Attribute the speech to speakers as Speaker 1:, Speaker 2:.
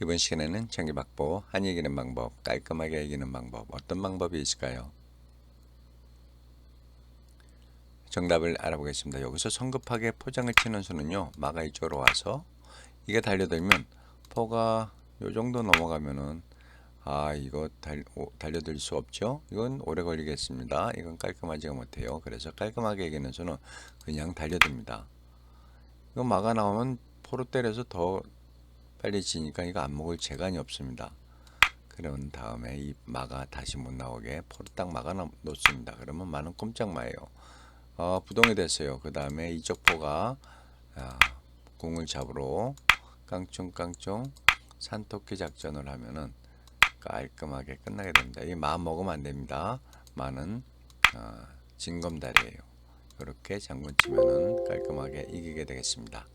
Speaker 1: 이번 시간에는 전기박보 한 이기는 방법, 깔끔하게 이기는 방법 어떤 방법이 있을까요? 정답을 알아보겠습니다. 여기서 성급하게 포장을 치는 수는요. 마가 이쪽으로 와서 이게 달려들면 포가 요 정도 넘어가면은 아 이거 달, 오, 달려들 수 없죠. 이건 오래 걸리겠습니다. 이건 깔끔하지가 못해요. 그래서 깔끔하게 이기는 수는 그냥 달려듭니다. 이거 마가 나오면 포로 때려서 더 빨리 지니까 이거 안 먹을 재간이 없습니다. 그런 다음에 이 마가 다시 못 나오게 포로 딱 막아 놓- 놓습니다. 그러면 마는 꼼짝 마예요. 어, 부동이 됐어요. 그 다음에 이쪽 포가 아, 공을 잡으러 깡충깡충 산토끼 작전을 하면은 깔끔하게 끝나게 됩니다. 이 마 먹으면 안 됩니다. 마는 어, 징검다리예요. 이렇게 장군 치면은 깔끔하게 이기게 되겠습니다.